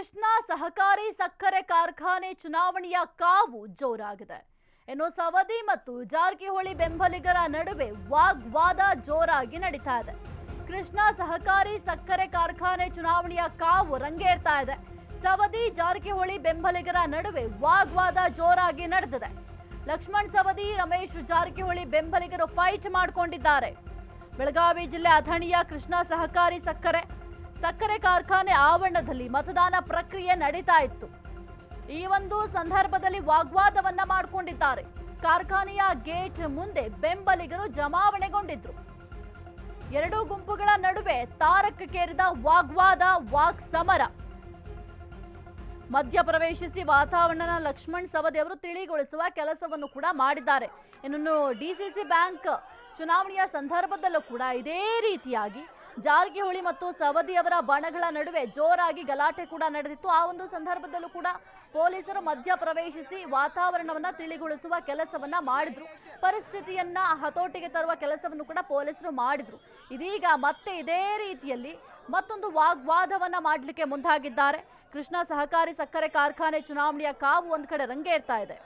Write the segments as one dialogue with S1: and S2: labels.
S1: ಕೃಷ್ಣ ಸಹಕಾರಿ ಸಕ್ಕರೆ ಕಾರ್ಖಾನೆ ಚುನಾವಣೆಯ ಕಾವು ಜೋರಾಗಿದೆ. ಇನ್ನು ಸವದಿ ಮತ್ತು ಜಾರಕಿಹೊಳಿ ಬೆಂಬಲಿಗರ ನಡುವೆ ವಾಗ್ವಾದ ಜೋರಾಗಿ ನಡೀತಾ ಇದೆ. ಕೃಷ್ಣ ಸಹಕಾರಿ ಸಕ್ಕರೆ ಕಾರ್ಖಾನೆ ಚುನಾವಣೆಯ ಕಾವು ರಂಗೇರ್ತಾ ಇದೆ. ಸವದಿ, ಜಾರಕಿಹೊಳಿ ಬೆಂಬಲಿಗರ ನಡುವೆ ವಾಗ್ವಾದ ಜೋರಾಗಿ ನಡೆದಿದೆ. ಲಕ್ಷ್ಮಣ್ ಸವದಿ, ರಮೇಶ್ ಜಾರಕಿಹೊಳಿ ಬೆಂಬಲಿಗರು ಫೈಟ್ ಮಾಡಿಕೊಂಡಿದ್ದಾರೆ. ಬೆಳಗಾವಿ ಜಿಲ್ಲೆ ಅಥಣಿಯ ಕೃಷ್ಣ ಸಹಕಾರಿ ಸಕ್ಕರೆ ಸಕ್ಕರೆ ಕಾರ್ಖಾನೆ ಆವರಣದಲ್ಲಿ ಮತದಾನ ಪ್ರಕ್ರಿಯೆ ನಡೀತಾ ಇತ್ತು. ಈ ಒಂದು ಸಂದರ್ಭದಲ್ಲಿ ವಾಗ್ವಾದವನ್ನ ಮಾಡಿಕೊಂಡಿದ್ದಾರೆ. ಕಾರ್ಖಾನೆಯ ಗೇಟ್ ಮುಂದೆ ಬೆಂಬಲಿಗರು ಜಮಾವಣೆಗೊಂಡಿದ್ರು. ಎರಡೂ ಗುಂಪುಗಳ ನಡುವೆ ತಾರಕಕ್ಕೇರಿದ ವಾಗ್ವಾದ ವಾಕ್ ಸಮರ ಮಧ್ಯ ಪ್ರವೇಶಿಸಿ ವಾತಾವರಣ ಲಕ್ಷ್ಮಣ್ ಸವದಿ ಅವರು ತಿಳಿಗೊಳಿಸುವ ಕೆಲಸವನ್ನು ಕೂಡ ಮಾಡಿದ್ದಾರೆ. ಇನ್ನು ಡಿಸಿಸಿ ಬ್ಯಾಂಕ್ ಚುನಾವಣೆಯ ಸಂದರ್ಭದಲ್ಲೂ ಕೂಡ ಇದೇ ರೀತಿಯಾಗಿ ಜಾರಕಿಹೊಳಿ ಮತ್ತು ಸವದಿ ಅವರ ಬಣಗಳ ನಡುವೆ ಜೋರಾಗಿ ಗಲಾಟೆ ಕೂಡ ನಡೆದಿತ್ತು. ಆ ಒಂದು ಸಂದರ್ಭದಲ್ಲೂ ಕೂಡ ಪೊಲೀಸರು ಮಧ್ಯ ಪ್ರವೇಶಿಸಿ ವಾತಾವರಣವನ್ನ ತಿಳಿಗೊಳಿಸುವ ಕೆಲಸವನ್ನ ಮಾಡಿದ್ರು. ಪರಿಸ್ಥಿತಿಯನ್ನ ಹತೋಟಿಗೆ ತರುವ ಕೆಲಸವನ್ನು ಕೂಡ ಪೊಲೀಸರು ಮಾಡಿದ್ರು. ಇದೀಗ ಮತ್ತೆ ಇದೇ ರೀತಿಯಲ್ಲಿ ಮತ್ತೊಂದು ವಾಗ್ವಾದವನ್ನ ಮಾಡಲಿಕ್ಕೆ ಮುಂದಾಗಿದ್ದಾರೆ. ಕೃಷ್ಣ ಸಹಕಾರಿ ಸಕ್ಕರೆ ಕಾರ್ಖಾನೆ ಚುನಾವಣೆಯ ಕಾವು ಒಂದು ಕಡೆ ರಂಗೇರ್ತಾ ಇದೆ.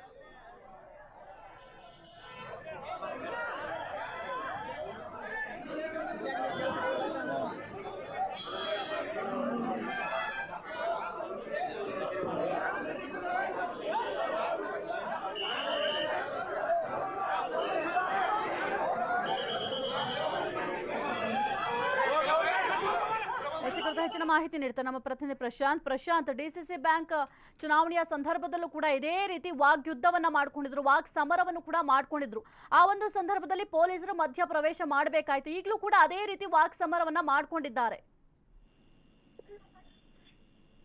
S1: ಹೆಚ್ಚಿನ ಮಾಹಿತಿ ನೀಡ್ತಾರೆ ನಮ್ಮ ಪ್ರತಿನಿಧಿ ಪ್ರಶಾಂತ್. ಪ್ರಶಾಂತ್ ಡಿಸಿಸಿ ಬ್ಯಾಂಕ್ ಚುನಾವಣೆಯ ಸಂದರ್ಭದಲ್ಲೂ ಕೂಡ ಇದೇ ರೀತಿ ವಾಗ್ಯುದ್ಧವನ್ನ ಮಾಡ್ಕೊಂಡಿದ್ರು. ವಾಗ್ ಸಮರವನ್ನು ಕೂಡ ಮಾಡ್ಕೊಂಡಿದ್ರು. ಆ ಒಂದು ಸಂದರ್ಭದಲ್ಲಿ ಪೊಲೀಸರು ಮಧ್ಯ ಪ್ರವೇಶ ಮಾಡಬೇಕಾಯ್ತು. ಈಗಲೂ ಕೂಡ ಅದೇ ರೀತಿ ವಾಗ್ ಸಮರವನ್ನ ಮಾಡ್ಕೊಂಡಿದ್ದಾರೆ.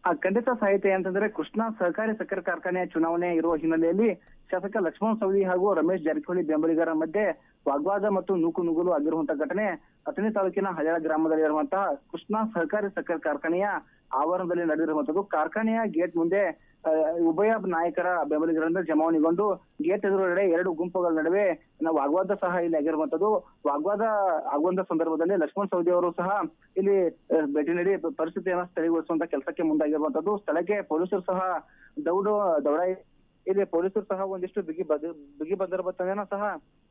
S2: ಖಂಡಿತ ಸಾಹಿತ್ಯ ಅಂತಂದ್ರೆ ಕೃಷ್ಣ ಸಹಕಾರಿ ಸಕ್ಕರೆ ಕಾರ್ಖಾನೆಯ ಚುನಾವಣೆ ಇರುವ ಹಿನ್ನೆಲೆಯಲ್ಲಿ ಶಾಸಕ ಲಕ್ಷ್ಮಣ ಸವದಿ ಹಾಗೂ ರಮೇಶ್ ಜಾರಕಿಹೊಳಿ ಬೆಂಬಲಿಗರ ಮಧ್ಯೆ ವಾಗ್ವಾದ ಮತ್ತು ನೂಕು ನುಗ್ಗಲು ಆಗಿರುವಂತಹ ಘಟನೆ ಅಥಣಿ ತಾಲೂಕಿನ ಹಳ್ಯಾಳ ಗ್ರಾಮದಲ್ಲಿ ಇರುವಂತಹ ಕೃಷ್ಣ ಸಹಕಾರಿ ಸಕ್ಕರೆ ಕಾರ್ಖಾನೆಯ ಆವರಣದಲ್ಲಿ ನಡೆದಿರುವಂತದ್ದು. ಕಾರ್ಖಾನೆಯ ಗೇಟ್ ಮುಂದೆ ಉಭಯ ನಾಯಕರ ಬೆಂಬಲಿಗರಿಂದ ಜಮಾವಣೆಗೊಂಡು ಗೇಟ್ ಎದುರುಗಡೆ ಎರಡು ಗುಂಪುಗಳ ನಡುವೆ ನಾವು ವಾಗ್ವಾದ ಸಹ ಇಲ್ಲಿ ಆಗಿರುವಂತದ್ದು ವಾಗ್ವಾದ ಆಗುವಂತ ಸಂದರ್ಭದಲ್ಲಿ ಲಕ್ಷ್ಮಣ್ ಸವದಿ ಅವರು ಸಹ ಇಲ್ಲಿ ಭೇಟಿ ನೀಡಿ ಪರಿಸ್ಥಿತಿಯನ್ನು ಸ್ಥಳೀಕರಿಸುವಂತ ಕೆಲಸಕ್ಕೆ ಮುಂದಾಗಿರುವಂತದ್ದು ಸ್ಥಳಕ್ಕೆ ಪೊಲೀಸರು ಸಹ ದೌಡು ದೌಡ ಇಲ್ಲಿ ಪೊಲೀಸರು ಸಹ ಒಂದಿಷ್ಟು ಬಿಗಿ ಬದ, ಬಿಗಿ ಬಂದೋಬಸ್ತನ್ನ ಸಹ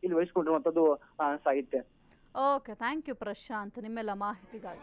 S2: ಇಲ್ಲಿ ವಹಿಸಿಕೊಂಡಿರುವಂತದ್ದು ಸಾಹಿತ್ಯ.
S1: ಓಕೆ ಥ್ಯಾಂಕ್ ಯು ಪ್ರಶಾಂತ್ ನಿಮ್ಮೆಲ್ಲ ಮಾಹಿತಿಗಾಗಿ.